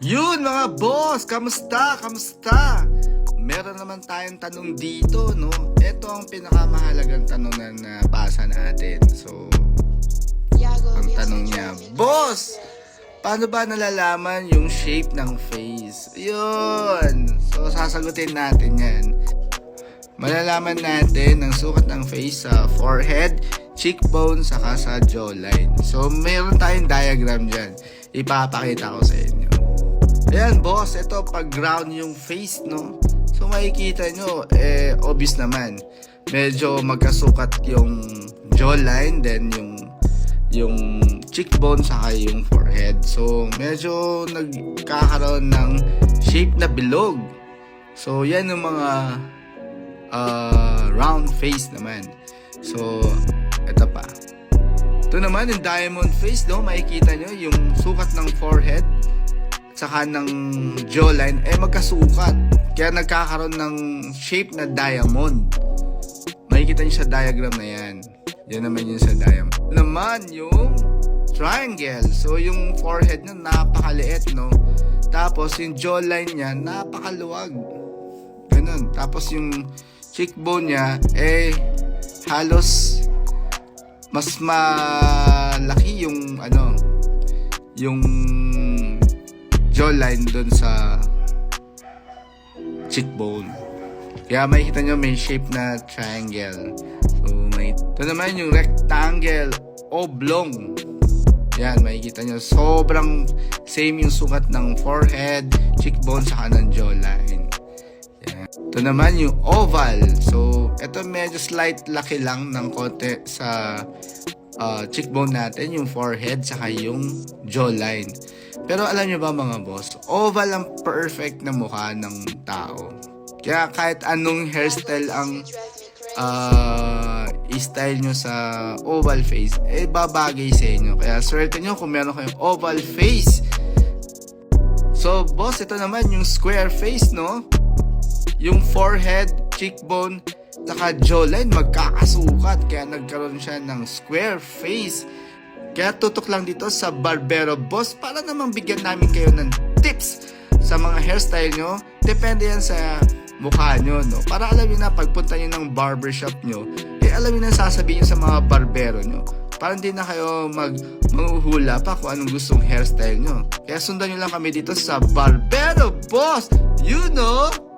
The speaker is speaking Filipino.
Yun mga boss, kamusta? Kamusta? Meron naman tayong tanong dito, no? Ito ang pinakamahalagang tanong na nabasa natin. So, ang tanong niya, Boss, paano ba nalalaman yung shape ng face? Yun! So, sasagutin natin yan. Malalaman natin ang sukat ng face sa forehead, cheekbone, saka sa jawline. So, meron tayong diagram dyan. Ipapakita ko sa inyo. Ayan, boss. Ito, pag ground yung face, no? So, makikita nyo, eh, obvious naman. Medyo magkasukat yung jawline, then yung yung cheekbone, saka yung forehead. So, medyo nagkakaroon ng shape na bilog. So, yan yung mga uh, round face naman. So, ito pa. Ito naman yung diamond face, no? Makikita nyo yung sukat ng forehead saka ng jawline, eh magkasukat. Kaya nagkakaroon ng shape na diamond. Makikita nyo sa diagram na yan. Yan naman yun sa diamond. Naman yung triangle. So, yung forehead niya napakaliit, no? Tapos, yung jawline niya napakaluwag. Ganun. Tapos, yung cheekbone niya, eh, halos mas malaki yung ano yung jawline dun sa cheekbone. Kaya makikita nyo may shape na triangle. So, may... Ito naman yung rectangle oblong. Yan, makikita nyo. Sobrang same yung sukat ng forehead, cheekbone, saka ng jawline. Yan. Ito naman yung oval. So, ito medyo slight laki lang ng konti sa uh, cheekbone natin, yung forehead, saka yung jawline. Pero alam nyo ba mga boss, oval ang perfect na mukha ng tao. Kaya kahit anong hairstyle ang uh, i-style nyo sa oval face, eh babagay sa inyo. Kaya swerte nyo kung meron kayong oval face. So boss, ito naman yung square face, no? Yung forehead, cheekbone, saka jawline magkakasukat. Kaya nagkaroon siya ng square face. Kaya tutok lang dito sa Barbero Boss para naman bigyan namin kayo ng tips sa mga hairstyle nyo. Depende yan sa mukha nyo, no? Para alam nyo na pagpunta nyo ng barbershop nyo, eh alam nyo na sasabihin nyo sa mga barbero nyo. Para hindi na kayo mag manghuhula pa kung anong gustong hairstyle nyo. Kaya sundan nyo lang kami dito sa Barbero Boss! You know!